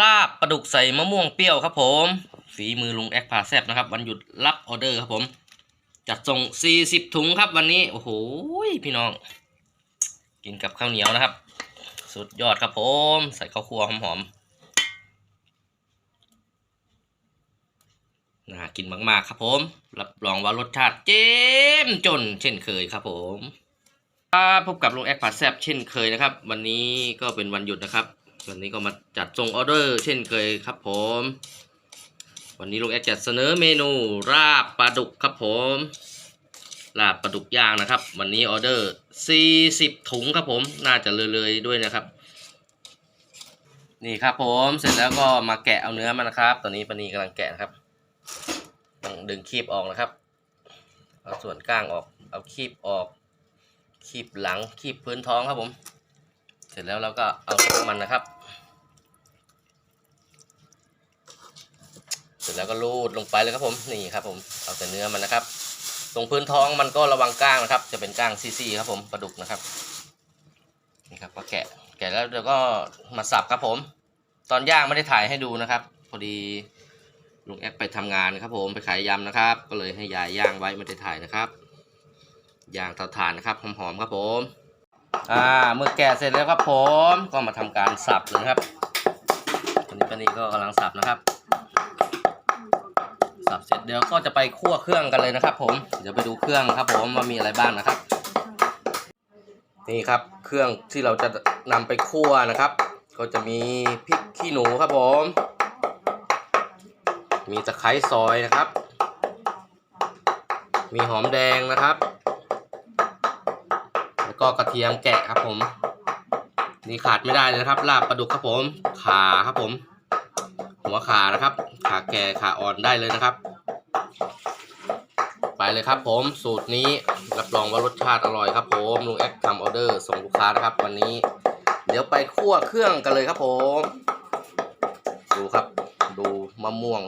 ลาบปลาดุกใส่มะม่วงเปรี้ยวครับผม ฝีมือลุงแอคพาแซบนะครับ วันหยุดรับออเดอร์ครับผม จัดส่ง 40 ถุงครับวันนี้ โอ้โหพี่น้อง กินกับข้าวเหนียวนะครับ สุดยอดครับผม ใส่ข้าวคั่วหอมๆน่ากินมากๆครับผม รับรองว่ารสชาติเจ้มจนเช่นเคยครับผมครับพบกับลุงแอคผัดแซบเช่นเคยนะครับ วันนี้ก็เป็นวันหยุดนะครับ วันนี้ก็มาจัดส่งออเดอร์เช่นเคยครับผม วันนี้ลุงแอคจะเสนอเมนูราบปลาดุกครับผมลาบปลาดุกย่างนะครับ วันนี้ออเดอร์ 40 ถุงครับผม น่าจะเลยๆด้วยนะครับ นี่ครับผมเสร็จแล้วก็มาแกะเอาเนื้อมันนะครับ ตอนนี้ปนีกำลังแกะนะครับต้องดึงคีบออกนะครับ เอาส่วนก้างออก เอาคีบออก คีบหลัง คีบพื้นท้องครับผม ร็จแล้วเราก็เอาลงมันนะครับ เสร็จแล้วก็รูดลงไปเลยครับผมนี่ครับผมเอาแต่เนื้อมันนะครับ ตรงพื้นท้องมันก็ระวังก้างนะครับ จะเป็นก้างซี่ๆครับผมปลาดุกนะครับนี่ครับก็แกะแกะแล้วเดี๋ยวก็มาสับครับผม ตอนย่างไม่ได้ถ่ายให้ดูนะครับ พอดีลุงแอ๊กไปทำงานครับผมไปขายยำนะครับ ก็เลยให้ยายย่างไว้ไม่ได้ถ่ายนะครับย่างเตาถ่านนะครับหอมๆครับผม อ่าเมื่อแกะเสร็จแล้วครับผมก็มาทำการสับเลยครับตอนนี้ปานีก็กำลังสับนะครับ สับเสร็จเดี๋ยวก็จะไปคั่วเครื่องกันเลยนะครับ ผมเดี๋ยวไปดูเครื่องครับ ผมว่ามีอะไรบ้างนะครับ นี่ครับเครื่องที่เราจะนำไปคั่วนะครับ ก็จะมีพริกขี้หนูครับผม มีตะไคร้ซอยนะครับ มีหอมแดงนะครับ ก็กระเทียมแกะครับผม นี่ขาดไม่ได้เลยนะครับ ลาบปลาดุกครับผม ขาครับผม หัวขานะครับ ขาแก่ขาอ่อนได้เลยนะครับ ไปเลยครับผมสูตรนี้รับรองว่ารสชาติอร่อยครับผมลุงแอคทำออเดอร์ส่งลูกค้านะครับ วันนี้ เดี๋ยวไปคั่วเครื่องกันเลยครับผม ดูครับ ดูมะม่วง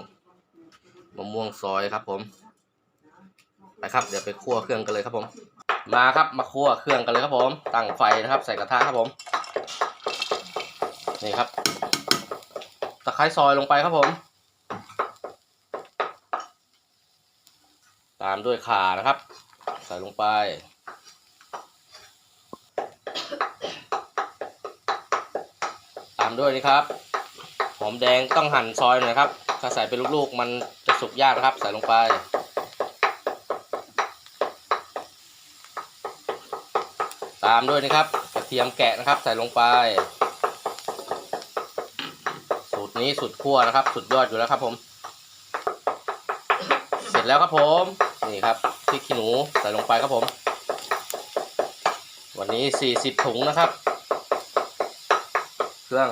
มะม่วงซอยครับผมไปครับ เดี๋ยวไปคั่วเครื่องกันเลยครับผม มาครับมาคั่วเครื่องกันเลยครับผมตั้งไฟนะครับใส่กระทะครับผม นี่ครับตะไคร้ซอยลงไปครับผม ตามด้วยข่านะครับ ใส่ลงไป ตามด้วยนี่ครับหอมแดงต้องหั่นซอยหน่อยครับ ถ้าใส่เป็นลูกๆ มันจะสุกยากนะครับ ใส่ลงไปามด้วยนะครับกระเทียมแกะนะครับ ใส่ลงไป สูตรนี้สุดขั้วนะครับ สุดยอดอยู่แล้วครับผม เสร็จแล้วครับผมนี่ครับพริกขี้หนูใส่ลงไปครับผม วันนี้ 40 ถุงนะครับ เครื่อง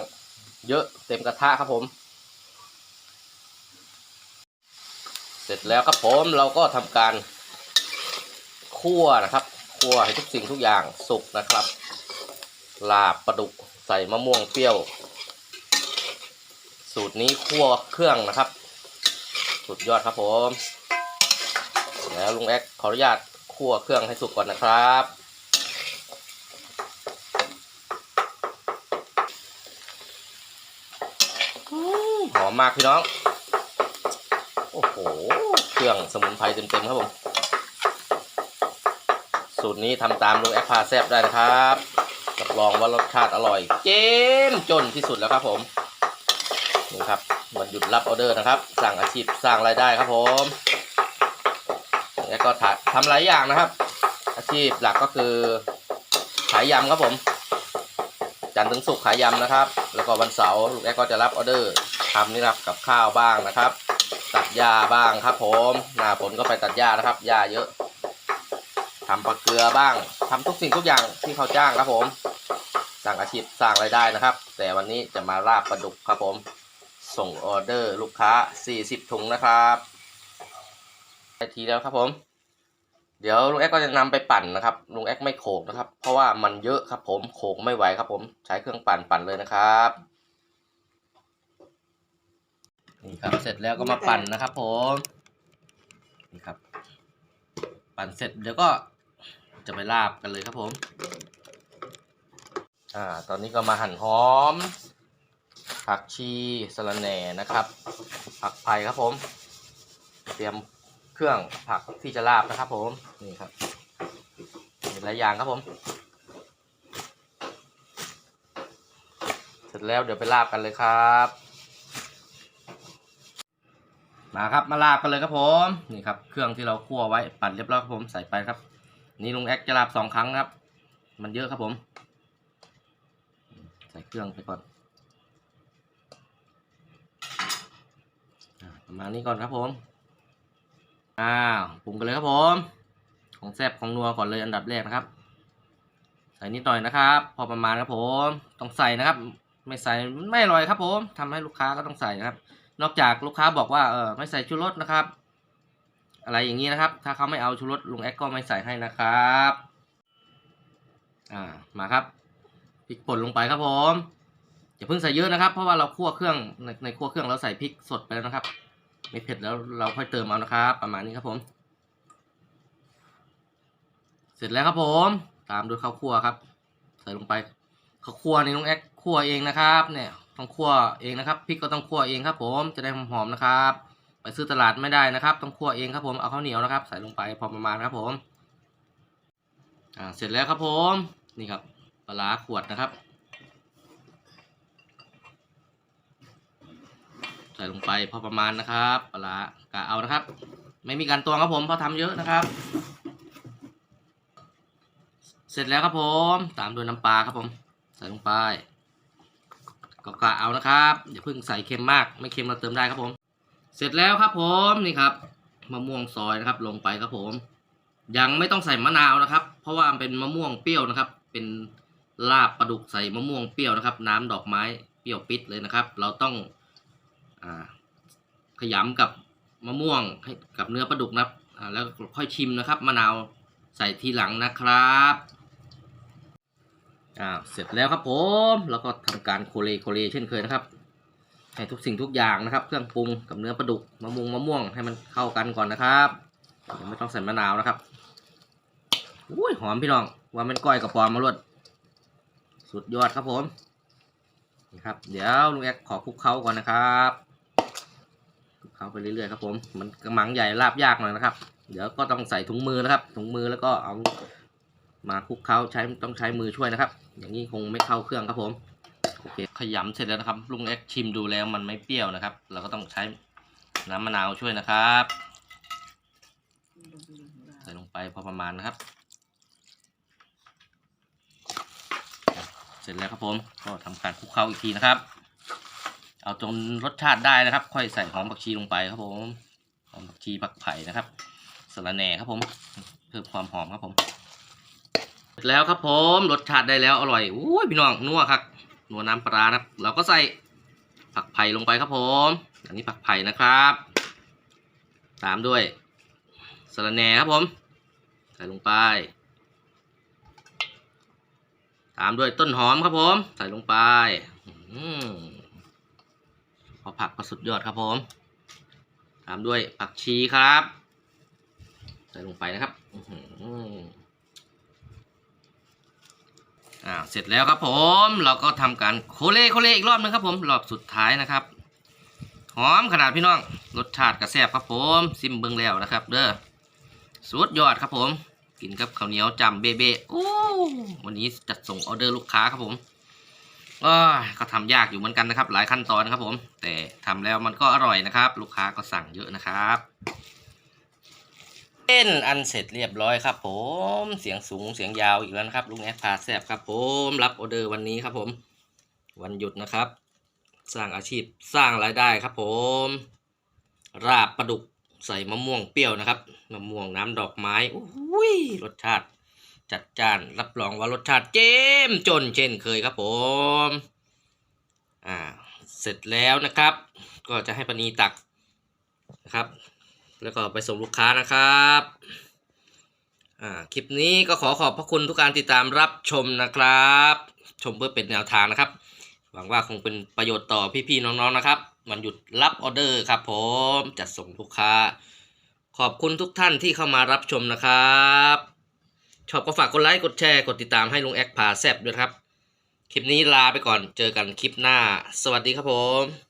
เยอะเต็มกระทะครับผม เสร็จแล้วครับผมเราก็ทำการคั่วนะครับ วให้ทุกสิ่งทุกอย่างสุกนะครับ ลาบปลาดุกใส่มะม่วงเปรี้ยว สูตรนี้คั่วเครื่องนะครับ สุดยอดครับผม แล้วลุงแอ๊กขออนุญาตคั่วเครื่องให้สุกก่อนนะครับ หอมมากพี่น้อง โอ้โห เครื่องสมุนไพรเต็มๆครับผม สูตรนี้ทำตามลุงแอ๊กพาแซบได้นะครับรับรองว่ารสชาติอร่อยเจ้มจนที่สุดแล้วครับผมนี่ครับวันหยุดรับออเดอร์นะครับสร้างอาชีพสร้างรายได้ครับผม แล้วก็ทำหลายอย่างนะครับ อาชีพหลักก็คือขายยำครับผม จันทร์ถึงศุกร์ขายยำนะครับ แล้วก็วันเสาร์ลูกแอ๊กก็จะรับออเดอร์ทำนี่ครับกับข้าวบ้างนะครับ ตัดหญ้าบ้างครับ ผมหน้าฝนก็ไปตัดหญ้านะครับหญ้าเยอะ ทำปลาเกลือบ้างทำทุกสิ่งทุกอย่างที่เขาจ้างครับผมสร้างอาชีพสร้างรายได้นะครับ แต่วันนี้จะมาลาบปลาดุกครับผม ส่งออเดอร์ลูกค้า 40 ถุงนะครับได้ทีแล้วครับผม เดี๋ยวลุงแอ๊กก็จะนำไปปั่นนะครับลุงแอ๊กไม่โขกนะครับ เพราะว่ามันเยอะครับผมโขกไม่ไหวครับผม ใช้เครื่องปั่นปั่นเลยนะครับนี่ครับเสร็จแล้วก็มาปั่นนะครับผมนี่ครับ ปั่นเสร็จเดี๋ยวก็ จะไปลาบกันเลยครับผม อ่า ตอนนี้ก็มาหั่นหอม ผักชีสะระแหน่นะครับ ผักไผ่ครับผม เตรียมเครื่องผักที่จะลาบนะครับ ผมนี่ครับมีหลายอย่างครับผม เสร็จแล้วเดี๋ยวไปลาบกันเลยครับ มาครับมาลาบกันเลยครับผมนี่ครับ เครื่องที่เราคั่วไว้ปั่นเรียบร้อยครับผมใส่ไปครับ นี่ลุงแอ๊กจะลาบสองครั้งครับ มันเยอะครับผม ใส่เครื่องไปก่อนอ่าประมาณนี้ก่อนครับผม อ้าวปรุงกันเลยครับผม ของแซ่บของนัวก่อนเลยอันดับแรกนะครับ ใส่นิดหน่อยนะครับ พอประมาณครับผม ต้องใส่นะครับ ไม่ใส่ไม่อร่อยครับผมทำให้ลูกค้าก็ต้องใส่นะครับ นอกจากลูกค้าบอกว่าเออไม่ใส่ชูรสนะครับ อะไรอย่างนี้นะครับ ถ้าเขาไม่เอาชูรสลุงแอ๊กก็ไม่ใส่ให้นะครับ อ่ามาครับพริกป่นลงไปครับผมอย่าเพิ่งใส่เยอะนะครับ เพราะว่าเราคั่วเครื่องในในคั่วเครื่องเราใส่พริกสดไปแล้วนะครับ ไม่เผ็ดแล้วเราค่อยเติมเอานะครับ ประมาณนี้ครับผม เสร็จแล้วครับผม ตามด้วยข้าวคั่วครับ ใส่ลงไปข้าวคั่วนี่ลุงแอ๊กคั่วเองนะครับ เนี่ยต้องคั่วเองนะครับพริกก็ต้องคั่วเองครับ ผมจะได้หอมๆนะครับ ซื้อตลาดไม่ได้นะครับ ต้องคั่วเองครับผมเอาข้าวเหนียวนะครับ ใส่ลงไปพอประมาณครับผมอ่าเสร็จแล้วครับผมนี่ครับปลาขวดนะครับ ใส่ลงไปพอประมาณนะครับปลาร้ากะเอานะครับ ไม่มีการตวงครับผมเพราะทำเยอะนะครับ เสร็จแล้วครับผมตามด้วยน้ำปลาครับผม ใส่ลงไปก็กะเอานะครับอย่าเพิ่งใส่เค็มมาก ไม่เค็มเราเติมได้ครับผม เสร็จแล้วครับผมนี่ครับมะม่วงซอยนะครับลงไปครับผม ยังไม่ต้องใส่มะนาวนะครับ เพราะว่าเป็นมะม่วงเปรี้ยวนะครับ เป็นลาบปลาดุกใส่มะม่วงเปรี้ยวนะครับ น้ำดอกไม้เปรี้ยวปิดเลยนะครับ เราต้องอขยำกับมะม่วงให้กับเนื้อปลาดุกนะครับแล้วค่อยชิมนะครับมะนาวใส่ทีหลังนะครับอ่าเสร็จแล้วครับผมแล้วก็ทำการโคเลโคเลเช่นเคยนะครับ ให้ทุกสิ่งทุกอย่างนะครับ เครื่องปรุงกับเนื้อปลาดุกมะม่วงมะม่วงให้มันเข้ากันก่อนนะครับยังไม่ต้องใส่มะนาวนะครับอุ้ยหอมพี่น้องว่ามันก้อยกับปอมมาลวดสุดยอดครับผมนี่ครับ เดี๋ยวลุงแอ๊กขอคลุกเคล้าก่อนนะครับคลุกเคล้าไปเรื่อยๆครับผมมันกระมังใหญ่ลาบยากหน่อยนะครับ เดี๋ยวก็ต้องใส่ถุงมือนะครับ ถุงมือแล้วก็เอามาคลุกเคล้าใช้ต้องใช้มือช่วยนะครับ อย่างนี้คงไม่เข้าเครื่องครับผม โอเคขยำเสร็จแล้วนะครับลุงเอ็กชิมดูแล้วมันไม่เปรี้ยวนะครับ เราก็ต้องใช้น้ำมะนาวช่วยนะครับ ใส่ลงไปพอประมาณนะครับ เสร็จแล้วครับผมก็ทำการคลุกเคล้าอีกทีนะครับ เอาจนรสชาติได้นะครับ ค่อยใส่หอมผักชีลงไปครับผมหอมผักชีผักไผ่นะครับสะระแหน่ครับผมเพิ่มความหอมครับผมเสร็จแล้วครับผมรสชาติได้แล้วอร่อยอุ้ยพี่น้องนัวครับ นัวน้ำปลานะครับ เราก็ใส่ผักไผ่ลงไปครับผม อันนี้ผักไผ่นะครับ ตามด้วยสะระแหน่ครับผม ใส่ลงไป ตามด้วยต้นหอมครับผม ใส่ลงไปอืมพอผักก็สุดยอดครับผม ตามด้วยผักชีครับ ใส่ลงไปนะครับ อื้อหืออ่าเสร็จแล้วครับผมเราก็ทำการโคเลโคเลอีกรอบนึงครับผมรอบสุดท้ายนะครับหอมขนาดพี่น้องรสชาติกระแซบครับผมซิมเบิ้งแล้วนะครับ เด้อสุดยอดครับผม กินกับข้าวเหนียวจำเบเบโอ้วันนี้จัดส่งออเดอร์ลูกค้าครับผมก็ก็ทำยากอยู่เหมือนกันนะครับ หลายขั้นตอนนะครับผม แต่ทำแล้วมันก็อร่อยนะครับ ลูกค้าก็สั่งเยอะนะครับ เป็นอันเสร็จเรียบร้อยครับผมเสียงสูงเสียงยาวอีกแล้วนะครับลุงแอดพาแซบครับผมรับออเดอร์วันนี้ครับผม วันหยุดนะครับ สร้างอาชีพสร้างรายได้ครับผมราบปลาดุกใส่มะม่วงเปรี้ยวนะครับมะม่วงน้ำดอกไม้อุ้ยรสชาติ จัดจ้านรับรองว่ารสชาติเจ้มจนเช่นเคยครับผมอ่าเสร็จแล้วนะครับ ก็จะให้ปานีตักนะครับ แล้วก็ไปส่งลูกค้านะครับอ่าคลิปนี้ก็ขอขอบพระคุณทุกการติดตามรับชมนะครับ ชมเพื่อเป็นแนวทางนะครับ หวังว่าคงเป็นประโยชน์ต่อพี่ๆน้องๆนะครับวันหยุดรับออเดอร์ครับผมจัดส่งลูกค้า ขอบคุณทุกท่านที่เข้ามารับชมนะครับชอบก็ฝากกดไลค์กดแชร์กดติดตามให้ลุงแอคพาแซบด้วยครับ คลิปนี้ลาไปก่อนเจอกันคลิปหน้า สวัสดีครับผม